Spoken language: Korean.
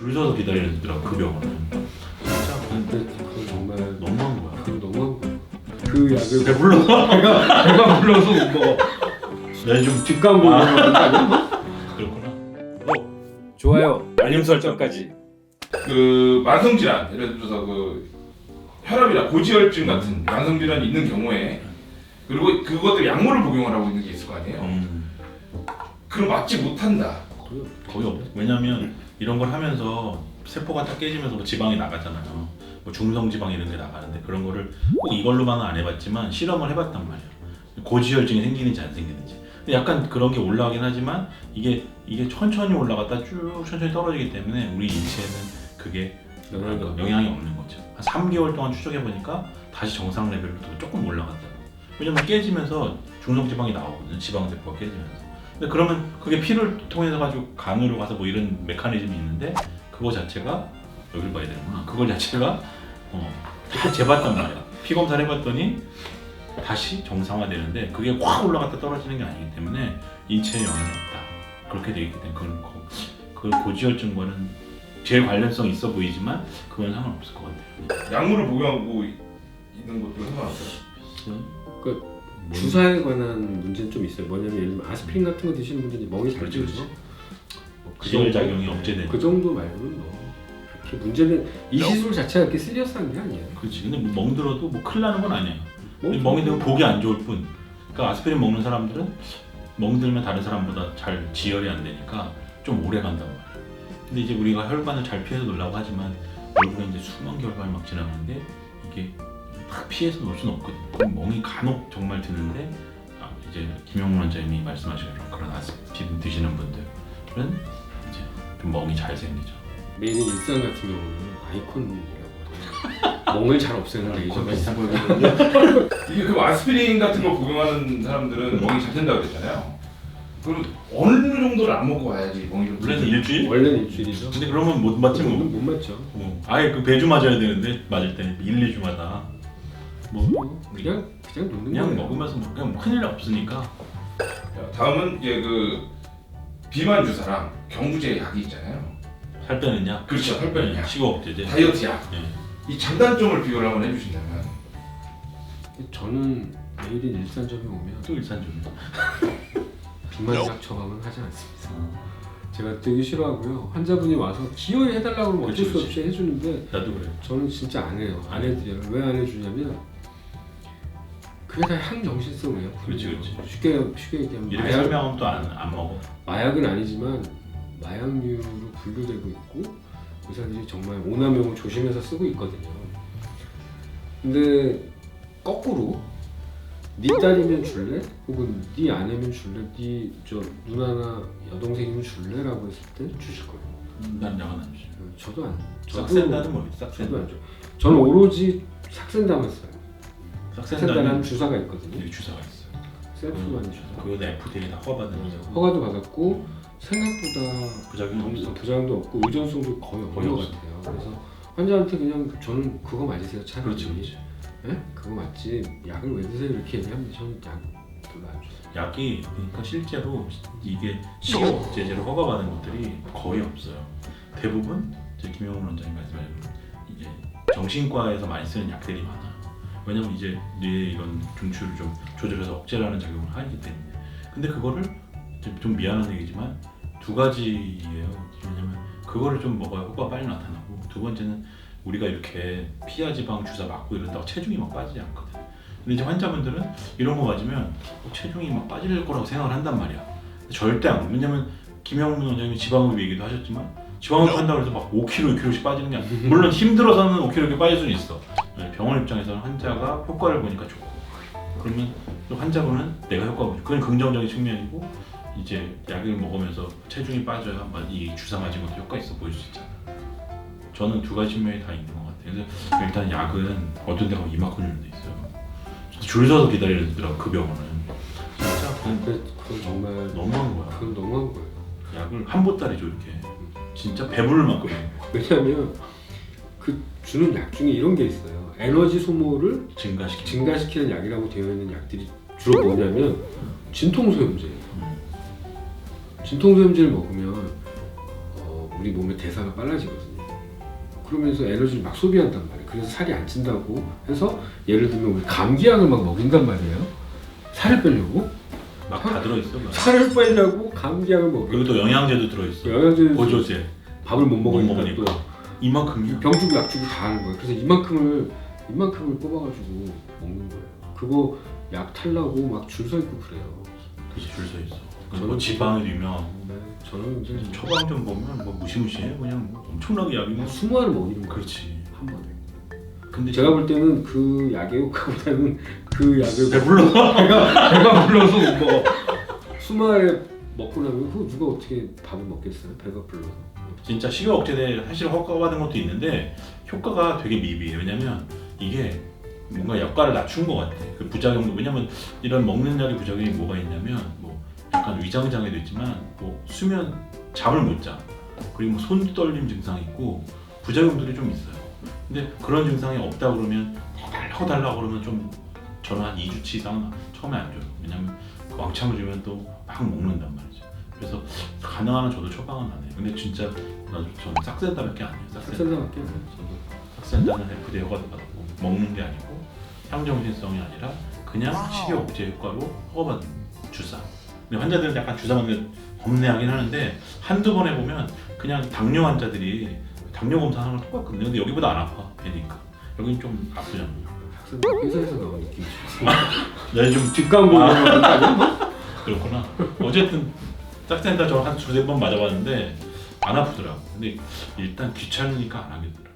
줄 서서 기다리더라고 그 병원은 진짜 근데 그건 정말 너무한 거야 그건 너무한 거야. 그 약을 배불러 배가 배가 불러서 못 먹어. 내가 좀 뒷광고 아. 이런 거 아니야? 그렇구나 어, 좋아요. 알림 설정까지. 그 만성 질환 예를 들어서 그 혈압이나 고지혈증 같은 만성 질환이 있는 경우에 그리고 그것들 약물을 복용을 하고 있는 게 있을 거 아니에요. 음, 그럼 맞지 못한다. 거의, 거의 없어 왜냐면 이런 걸 하면서 세포가 딱 깨지면서 뭐 지방이 나가잖아요. 뭐 중성 지방 이런 게 나가는데 그런 거를 꼭 이걸로만은 안 해봤지만 실험을 해봤단 말이에요. 고지혈증이 생기는지 안 생기는지. 약간 그런 게 올라가긴 하지만 이게 이게 천천히 올라갔다 쭉 천천히 떨어지기 때문에 우리 인체에는 그게 영향이 없는 영향이 없는 거죠. 한 3개월 동안 추적해 보니까 다시 정상 레벨로 또 조금 올라갔다 왜냐면 깨지면서 중성 지방이 나오거든요. 지방 세포가 깨지면서 근데 그러면 그게 피를 통해서 가지고 간으로 가서 뭐 이런 메커니즘이 있는데 그거 자체가 여기를 봐야 되는구나. 그거 자체가 어, 다 재봤단 말이야. 피 검사를 해봤더니 다시 정상화되는데 그게 확 올라갔다 떨어지는 게 아니기 때문에 인체에 영향이 없다. 그렇게 되어 있기 때문에 그건 고, 그 고지혈증과는 제일 관련성 있어 보이지만 그건 상관없을 것 같아요. 약물을 복용하고 이- 있는 것도 상관없어요. 그 주사에 관한 문제는 좀 있어요. 뭐냐면 예를 들면 아스피린 같은 거 드시는 분들이 멍이 잘 그렇죠, 들죠. 뭐그 기혈 정도? 작용이 억제되는 그 정도 말고는 뭐 그렇게 문제는 이 시술 자체가 그렇게 시리어스한 게 아니에요. 그렇지 근데 뭐 멍들어도 뭐 큰일 나는 건 아니에요 뭐, 멍이 들면 보기 안 좋을 뿐. 그러니까 아스피린 먹는 사람들은 멍들면 다른 사람보다 잘 지혈이 안 되니까 좀 오래 간단 말이야. 근데 이제 우리가 혈관을 잘 피해서 놀라고 하지만 얼굴에 이제 수만 혈관이 막 지나가는데 이게 딱 피해서 놀 수는 없거든. 그럼 멍이 간혹 정말 드는데 아, 이제 김영문 원장님이 말씀하시는 그런 아스피린 드시는 분들은 이제 좀 멍이 잘 생기죠. 메인의 일산 같은 경우는 아이콘이라고. 멍을 잘 없애는 레이저가 있어. 이게 그 아스피린 같은 거 복용하는 사람들은 멍이 잘 된다고 그랬잖아요. 그럼 어느 정도를 안 먹고 와야지 멍이 좀 원래는? 일주일? 원래는 일주일이죠. 근데 그러면 못 맞지 뭐. 못 맞죠. 어, 아예 그 배주 맞아야 되는데 맞을 때는 1, 2주마다 뭐뭐 그냥 그냥 놓는 그냥 거예요. 먹으면서 뭐 그냥 큰일 없으니까 자, 다음은 이제 그 비만 주사랑 경구제 약이 있잖아요. 살 빼느냐 그렇죠, 살 빼는 약. 식욕 억제제 다이어트 약. 예. 이 장단점을 비교를 한번 해주신다면 저는 매일인 일산점에 오면 또 일산적이다 비만약 처방은 하지 않습니다. 제가 되게 싫어하고요. 환자분이 와서 기어이 해달라고 하면 어쩔 그치, 수 그치. 없이 해주는데 나도 그래 저는 진짜 안 해요. 안 해드려요. 왜 안 해주냐면 그게 다 항정신성이에요. 그렇지, 그렇지. 쉽게 쉽게 얘기하면 이렇게 마약, 설명하면 또 안 안 먹어 마약은 아니지만 마약류로 분류되고 있고 의사들이 정말 오남용을 조심해서 쓰고 있거든요. 근데 거꾸로 네 딸이면 줄래? 혹은 네 아내면 줄래? 네 저 누나나 여동생이면 줄래라고 했을 때 주실 거예요. 난 약은 안 어, 저도 안. 저도- 싹센다는 뭐지 저도 안 줘. 저는 오로지 삭센다만 써요. 삭센다는 주사가 있거든요. 여기 주사가 있어 셀프로 하는 주사. 그거 FDA 다 허가받은 거죠 허가도 받았고 생각보다 부작용이 없어 부작용도 없고 의존성도 거의 없는 것. 같아요. 그래서 환자한테 그냥 저는 그거 맞으세요 차라리. 그렇지 그렇지 예? 그거 맞지. 약을 왜 드세요 이렇게 얘기하면 저는 약 별로 안 줘요. 약이 그러니까 실제로 이게 식욕 억제제로 허가받은 것들이 거의 없어요. 대부분 이제 김영훈 원장님 말씀하신 이제 정신과에서 많이 쓰는 약들이 많아요. 왜냐면 이제 뇌의 이런 중추를 좀 조절해서 억제하는 작용을 하기 때문에. 근데 그거를 좀, 좀 미안한 얘기지만 두 가지예요. 왜냐면 그거를 좀 먹어야 효과가 빨리 나타나고 두 번째는 우리가 이렇게 피하 지방 주사 맞고 이런다고 체중이 막 빠지지 않거든. 근데 이제 환자분들은 이런 거 맞으면 어, 체중이 막 빠질 거라고 생각을 한단 말이야. 절대 안 그래. 왜냐면 김영문 원장님이 지방흡입 얘기도 하셨지만 지방흡입 한다고 해서 막 5kg, 6kg씩 빠지는 게 아니야. 물론 힘들어서는 5kg 이렇게 빠질 수는 있어. 네, 병원 입장에서는 환자가 효과를 보니까 좋고 그러면 또 환자분은 내가 효과가 보죠. 그건 긍정적인 측면이고 이제 약을 먹으면서 체중이 빠져야 막이 주사 맞은 것도 효과 있어 보일 수 있잖아. 저는 두 가지 측면이 다 있는 것 같아요. 그래서 일단 약은 어떤 데 가면 이만큼 주는 데 있어요. 줄 서서 기다리더라고 그 병원은. 진짜 그건 근데 그건 정말 너무한 거야. 그건 너무한 거예요. 약을 한 보따리죠 이렇게. 진짜 배부를 만큼. 왜냐하면 그 주는 약 중에 이런 게 있어요. 에너지 소모를 증가시키는. 증가시키는 약이라고 되어 있는 약들이 주로 뭐냐면 진통소염제예요. 음. 진통소염제를 먹으면 어, 우리 몸의 대사가 빨라지거든요. 그러면서 에너지를 막 소비한단 말이에요. 그래서 살이 안 찐다고 해서 예를 들면 우리 감기약을 막 먹인단 말이에요. 살을 빼려고 막 다 들어있어. 막. 살을 빼려고 감기약을 먹여. 그리고 또 영양제도 들어있어. 영양제 보조제 밥을 못못 먹으니까 먹으니까. 또 이만큼이야. 병 주고 약 주고 다 하는 거예요. 그래서 이만큼을 이만큼을 뽑아가지고 먹는 거예요. 그거 약 탈라고 막 줄 서 있고 그래요. 그치 줄서 있어. 저는 뭐 유명. 네, 저는 이제 처방 좀 보면 뭐 무시무시해. 그냥 엄청나게 약이 뭐. 수많은 먹이는 거예요. 그렇지. 한 번에. 근데 제가 볼 때는 그 약의 효과보다는 그 약을 배불러. 배가 배가 불러서 못 먹어. 수마를 먹고 나면 그 누가 어떻게 밥을 먹겠어요? 배가 불러서. 진짜 식욕 억제제 사실 허가받은 것도 있는데 효과가 되게 미비해. 왜냐면 이게 뭔가 역할을 낮춘 것 같아. 그 부작용도 왜냐면 이런 먹는 약의 부작용이 뭐가 있냐면 뭐 약간 위장 장애도 있지만 뭐 수면 잠을 못 자. 그리고 뭐 손떨림 증상이 있고 부작용들이 좀 있어요. 근데 그런 증상이 없다 그러면 달라고 달라고 그러면 좀 저는 한 2주치 이상 처음에 안 줘요. 왜냐면 그 왕창을 주면 또 막 먹는단 말이죠. 그래서 가능한 한 저도 처방은 안 해요. 근데 진짜 나도 저는 싹센다밖에 안 해요. 싹센다. 삭센다밖에 안 해요. 저도 싹센다는 FDA 허가도 받았고 먹는 게 아니고 향정신성이 아니라 그냥 식욕 억제 효과로 허가받은 주사. 근데 환자들은 약간 주사 맞는 겁내하긴 하는데 한두 번 해보면 그냥 당뇨 환자들이 당뇨 검사하는 건 똑같거든요. 근데 여기보다 안 아파 배니까 여긴 좀 아프잖아. 삭센다 회사에서 나온 느낌이 내가 좀 뒷광고 아. 거? 그렇구나. 어쨌든 싹센다 저한 두세 번 맞아봤는데 안 아프더라고. 근데 일단 귀찮으니까 안 하겠더라고.